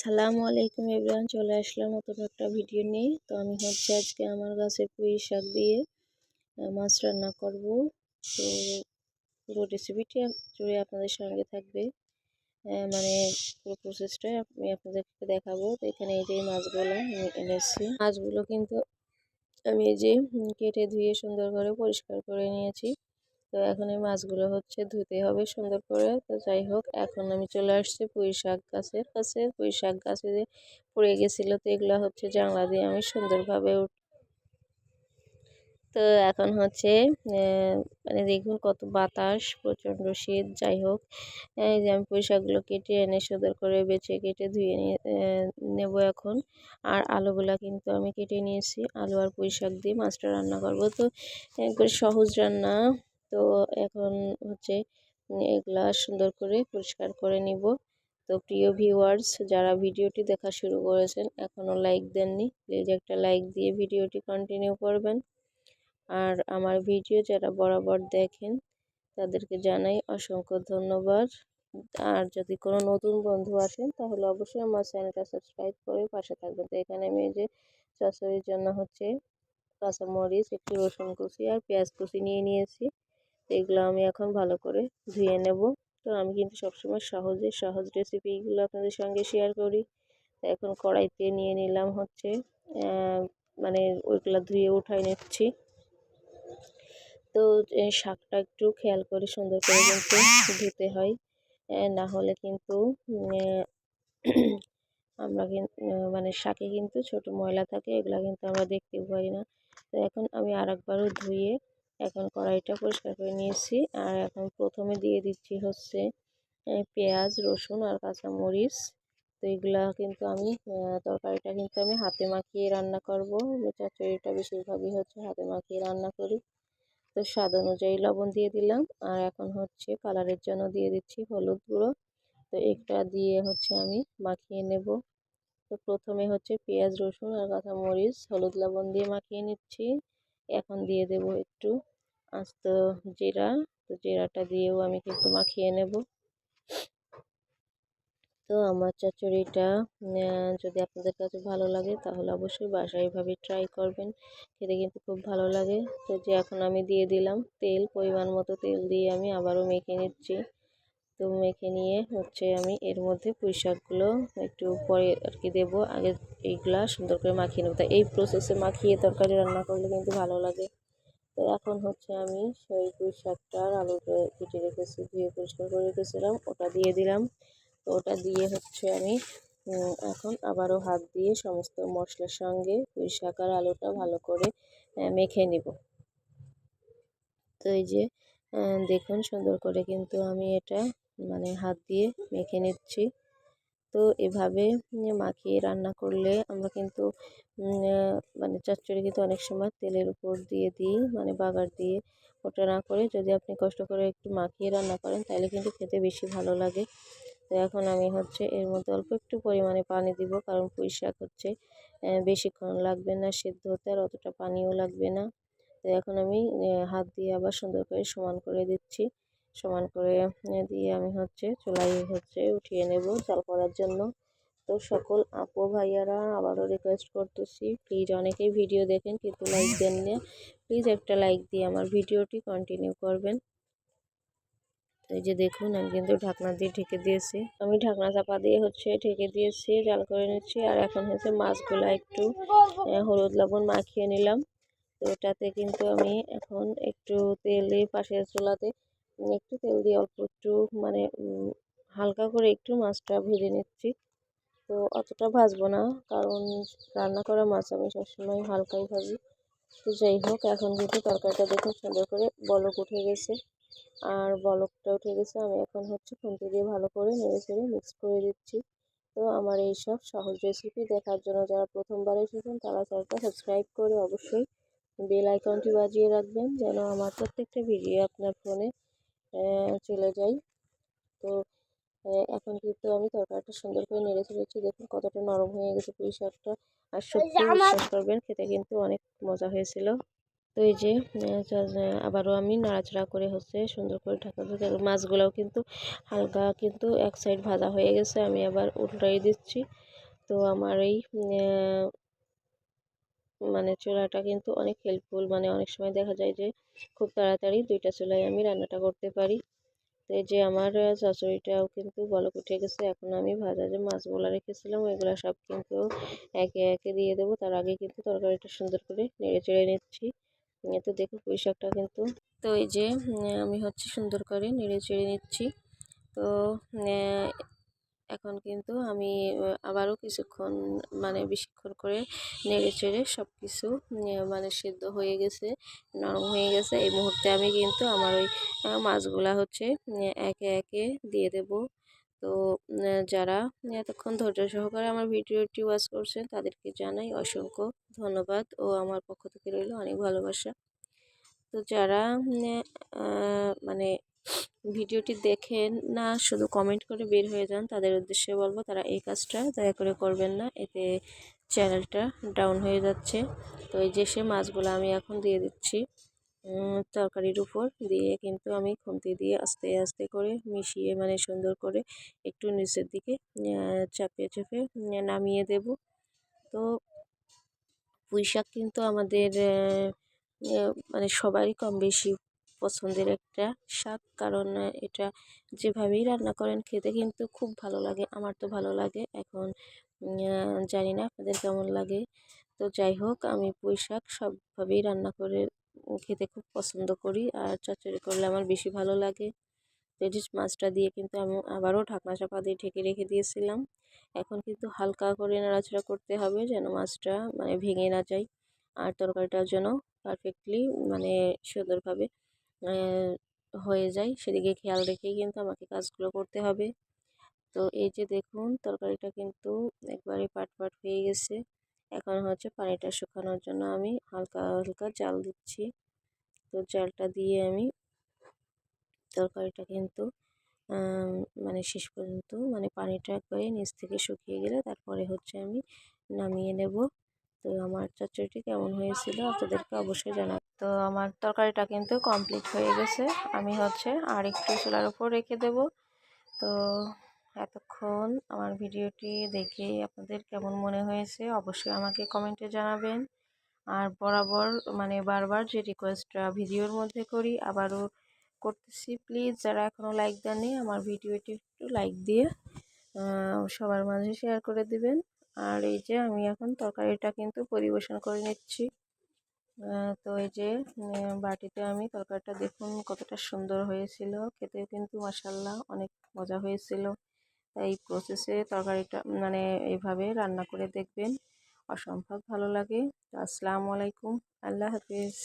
আসসালামু আলাইকুম এভরিওয়ান, চলে আসলাম নতুন একটা ভিডিও নিয়ে। তো আমি হচ্ছে আজকে আমার গাছে পুঁই শাক দিয়ে মাছ রান্না করব। তো পুরো রেসিপিটি জুড়ে আপনাদের সঙ্গে থাকবে। মানে পুরো প্রসেসটা আমি আপনাদেরকে দেখাবো। তো এখানে এই যে মাছগুলো আমি এনেছি মাছগুলো কিন্তু আমি এই যে কেটে ধুয়ে সুন্দর করে পরিষ্কার করে নিয়েছি। তো এখন এই মাছগুলো হচ্ছে ধুতে হবে সুন্দর করে। তো যাই হোক, এখন আমি চলে আসছি পুঁই শাক গাছের কাছে। পুঁই শাক গাছে যে পড়ে গেছিল, তো এগুলো হচ্ছে জানলা দিয়ে আমি সুন্দরভাবে উঠ তো এখন হচ্ছে মানে দেখুন কত বাতাস, প্রচণ্ড শীত। যাই হোক এই যে আমি পুঁই শাকগুলো কেটে এনে সুন্দর করে বেছে কেটে ধুয়ে নিয়ে নেব এখন। আর আলুগুলা কিন্তু আমি কেটে নিয়েছি। আলু আর পুঁই শাক দিয়ে মাছটা রান্না করব। তো সহজ রান্না। তো এখন হচ্ছে এগুলা সুন্দর করে পরিষ্কার করে নিব। তো প্রিয় ভিউয়ার্স যারা ভিডিওটি দেখা শুরু করেছেন এখনও লাইক দেননি প্লিজ একটা লাইক দিয়ে ভিডিওটি কন্টিনিউ করবেন। আর আমার ভিডিও যারা বরাবর দেখেন, তাদেরকে জানাই অসংখ্য ধন্যবাদ। আর যদি কোনো নতুন বন্ধু আসেন, তাহলে অবশ্যই আমার চ্যানেলটা সাবস্ক্রাইব করে পাশে থাকবেন। তো এখানে আমি যে চচড়ির জন্য হচ্ছে কাঁচামরিচ, একটু রসুন কুচি আর পেঁয়াজ কুচি নিয়ে নিয়েছি। তো এগুলো আমি এখন ভালো করে ধুয়ে নেব। তো আমি কিন্তু সবসময় সহজে সহজ রেসিপিগুলো আপনাদের সঙ্গে শেয়ার করি। তো এখন কড়াইতে নিয়ে নিলাম হচ্ছে মানে ওইগুলো ধুয়ে উঠাই নিচ্ছি। তো শাকটা একটু খেয়াল করে সুন্দর করে কিন্তু ধুতে হয়। না হলে কিন্তু আমরা কিন্তু মানে শাকে কিন্তু ছোট ময়লা থাকে, এগুলো কিন্তু আমরা দেখতে পাই না। তো এখন আমি আর একবারও ধুয়ে এখন কড়াইটা পরিষ্কার করে নিয়েছি। আর এখন প্রথমে দিয়ে দিচ্ছি হচ্ছে পেঁয়াজ, রসুন আর কাঁচামরিচ। তো এগুলা কিন্তু আমি তরকারিটা কিন্তু আমি হাতে মাখিয়ে রান্না করব। চচ্চড়িটা বেশিরভাগই হচ্ছে হাতে মাখিয়ে রান্না করি। তো স্বাদ অনুযায়ী লবণ দিয়ে দিলাম। আর এখন হচ্ছে কালারের জন্য দিয়ে দিচ্ছি হলুদ গুঁড়ো। তো এটা দিয়ে হচ্ছে আমি মাখিয়ে নেব। তো প্রথমে হচ্ছে পেঁয়াজ, রসুন আর কাঁচামরিচ, হলুদ লবণ দিয়ে মাখিয়ে নিচ্ছি। এখন দিয়ে দেব একটু আস্ত জিরা। তো জিরাটা দিয়েও আমি কিন্তু মাখিয়ে নেব। তো আমার চচ্চড়িটা যদি আপনাদের কাছে ভালো লাগে তাহলে অবশ্যই বাসায় এভাবে ট্রাই করবেন। খেতে কিন্তু খুব ভালো লাগে। তো যে এখন আমি দিয়ে দিলাম তেল, পরিমাণ মতো তেল দিয়ে আমি আবারও মেখে নিচ্ছি। তো মেখে নিয়ে হচ্ছে আমি এর মধ্যে পুঁই শাকগুলো একটু পরে আর কি দেবো। আগে এইগুলা সুন্দর করে মাখিয়ে নেব। তো এই প্রসেসে মাখিয়ে তরকারি রান্না করলে কিন্তু ভালো লাগে। তো এখন হচ্ছে আমি সেই পুঁই শাকটার আলুটা কেটে রেখেছি, ধুয়ে পরিষ্কার করে রেখেছিলাম, ওটা দিয়ে দিলাম। তো ওটা দিয়ে হচ্ছে আমি এখন আবারও হাত দিয়ে সমস্ত মশলার সঙ্গে পুঁই শাক আর আলুটা ভালো করে মেখে নিব। তো এই যে দেখুন সুন্দর করে কিন্তু আমি এটা মানে হাত দিয়ে মেখে নিচ্ছি। তো এভাবে মাখিয়ে রান্না করলে আমরা কিন্তু মানে চচ্চড়ি কিন্তু অনেক সময় তেলের উপর দিয়ে দিই মানে বাগার দিয়ে ওটা না করে যদি আপনি কষ্ট করে একটু মাখিয়ে রান্না করেন তাহলে কিন্তু খেতে বেশি ভালো লাগে। তো এখন আমি হচ্ছে এর মধ্যে অল্প একটু পরিমাণে পানি দিব কারণ পুঁই শাক হচ্ছে বেশিক্ষণ লাগবে না, সেদ্ধ হতে আর অতটা পানিও লাগবে না। তো এখন আমি হাত দিয়ে আবার সুন্দর করে সমান করে দিচ্ছি। সমান করে দিয়ে আমি হচ্ছে চুলাই হচ্ছে উঠিয়ে নেব চাল করার জন্য। তো সকল আপু ভাইয়ারা আবারও রিকোয়েস্ট করতেছি প্লিজ অনেকেই ভিডিও দেখেন, কিন্তু লাইক দেন না। প্লিজ একটা লাইক দিয়ে আমার ভিডিওটি কন্টিনিউ করবেন। এই যে দেখুন, আমি কিন্তু ঢাকনা দিয়ে ঢেকে দিয়েছি। আমি ঢাকনা চাপা দিয়ে হচ্ছে ঢেকে দিয়েছি, জাল করে নিচ্ছি, আর এখন হচ্ছে মাছগুলো একটু হলুদ লবণ মাখিয়ে নিলাম। তো ওটাতে কিন্তু আমি এখন একটু তেলে, পাশের চুলাতে একটু তেল দিয়ে অল্প একটু মানে হালকা করে একটু মাছটা ভেজে নিচ্ছি। তো অতটা ভাজবো না, কারণ রান্না করা মাছ আমি সবসময় হালকাই ভাজি। তো যাই হোক, এখন কিন্তু তরকারিটা দেখুন সুন্দর করে বলক উঠে গেছে, আর বলকটা উঠে গেছে, আমি এখন হচ্ছে খুন্তি দিয়ে ভালো করে নেড়ে চেড়ে মিক্স করে দিচ্ছি। তো আমার এই সব সহজ রেসিপি দেখার জন্য যারা প্রথমবার এসেছেন, তারা চ্যানেলটা সাবস্ক্রাইব করে অবশ্যই বেল আইকনটি বাজিয়ে রাখবেন, যেন আমার প্রত্যেকটা ভিডিও আপনার ফোনে চলে যায় তো এখন কিন্তু আমি তরকারিটা সুন্দর করে নেড়ে চলেছি দেখুন কতটা নরম হয়ে গেছে পুঁই শাকটা। আর সত্যি বিশ্বাস করবেন খেতে কিন্তু অনেক মজা হয়েছিল। তো এই যে আবারও আমি নাড়াচাড়া করে হচ্ছে সুন্দর করে ঢাকা দিতে মাছগুলোও কিন্তু হালকা কিন্তু এক সাইড ভাজা হয়ে গেছে। আমি আবার উল্টাই দিচ্ছি। তো আমার এই মানে চুলাটা কিন্তু অনেক হেল্পফুল মানে অনেক সময় দেখা যায় যে খুব তাড়াতাড়ি দুইটা চুলায় আমি রান্নাটা করতে পারি। তো এই যে আমার চচড়িটাও কিন্তু বলক উঠে গেছে, এখন আমি ভাজা যে মাছগুলো রেখেছিলাম, ওইগুলো সব কিন্তু একে একে দিয়ে দেবো। তার আগে কিন্তু তরকারিটা সুন্দর করে নেড়ে চেড়ে নিচ্ছি। তো দেখুন পুঁই শাকটা কিন্তু। তো এই যে আমি হচ্ছে সুন্দর করে নেড়ে চেড়ে নিচ্ছি। তো এখন কিন্তু আমি আবারও কিছুক্ষণ মানে বেশিক্ষণ করে নেড়ে চেড়ে সব কিছু মানে সেদ্ধ হয়ে গেছে, নরম হয়ে গেছে। এই মুহূর্তে আমি কিন্তু আমার ওই মাছগুলা হচ্ছে একে একে দিয়ে দেব। তো যারা এতক্ষণ ধৈর্য সহকারে আমার ভিডিওটি ওয়াচ করছেন, তাদেরকে জানাই অসংখ্য ধন্যবাদ ও আমার পক্ষ থেকে রইল অনেক ভালোবাসা। তো যারা মানে ভিডিওটি দেখে না, শুধু কমেন্ট করে বের হয়ে যান। তাদের উদ্দেশ্যে বলব, তারা এই কাজটা দয়া করে করবেন না। এতে চ্যানেলটা ডাউন হয়ে যাচ্ছে। তো এই যে সে মাছগুলো আমি এখন দিয়ে দিচ্ছি তরকারির উপর। দিয়ে কিন্তু আমি খুন্তি দিয়ে আস্তে আস্তে করে মিশিয়ে মানে সুন্দর করে একটু নিচের দিকে চাপিয়ে চাপিয়ে নামিয়ে দেব। তো পুঁই শাক কিন্তু আমাদের মানে সবারই কম বেশি পছন্দের একটা শাক কারণ এটা যেভাবেই রান্না করেন খেতে কিন্তু খুব ভালো লাগে, আমার তো ভালো লাগে। এখন জানি না আপনাদের কেমন লাগে। তো যাই হোক, আমি পুঁই শাক সবভাবেই রান্না করে খেতে খুব পছন্দ করি। আর চচ্চড়ি করলে আমার বেশি ভালো লাগে। লেডিস মাছটা দিয়ে কিন্তু আমি আবারও ঢাকনা চাপা দিয়ে ঢেকে রেখে দিয়েছিলাম। এখন কিন্তু হালকা করে নাড়াচাড়া করতে হবে যেন মাছটা মানে ভেঙে না যায়। আর তরকারিটার যেন পারফেক্টলি মানে সুন্দরভাবে হয়ে যায়, সেদিকে খেয়াল রেখেই কিন্তু আমাকে কাজগুলো করতে হবে। তো এই যে দেখুন, তরকারিটা কিন্তু একবারে পাট পাট হয়ে গেছে। এখন হচ্ছে পানিটা শুকানোর জন্য আমি হালকা হালকা জাল দিচ্ছি। তো জালটা দিয়ে আমি তরকারিটা কিন্তু মানে শেষ পর্যন্ত মানে পানিটা একবারে নিচ থেকে শুকিয়ে গেলে তারপরে হচ্ছে আমি নামিয়ে নেব। তো আমার চচ্চড়িটি কেমন হয়েছিল আপনাদেরকে অবশ্যই জানাব তো আমার তরকারিটা কিন্তু কমপ্লিট হয়ে গেছে। আমি হচ্ছে আর একটু চুলার উপর রেখে দেব। তো এতক্ষণ আমার ভিডিওটি দেখে আপনাদের কেমন মনে হয়েছে অবশ্যই আমাকে কমেন্টে জানাবেন। আর বরাবর মানে বারবার যে রিকোয়েস্টটা ভিডিওর মধ্যে করি, আবারও করতেছি। প্লিজ যারা এখনও লাইক দেননি, আমার ভিডিওটি একটু লাইক দিয়ে সবার মাঝে শেয়ার করে দিবেন। আর এই যে আমি এখন তরকারিটা কিন্তু পরিবেশন করে নিচ্ছি। তো এই যে বাটিতে আমি তরকারিটা দেখুন কতটা সুন্দর হয়েছিল। খেতেও কিন্তু মাসাল্লাহ অনেক মজা হয়েছিল। এই প্রসেসে তরকারিটা মানে এইভাবে রান্না করে দেখবেন। অসম্ভব ভালো লাগে। আসসালামু আলাইকুম। আল্লাহ হাফিজ।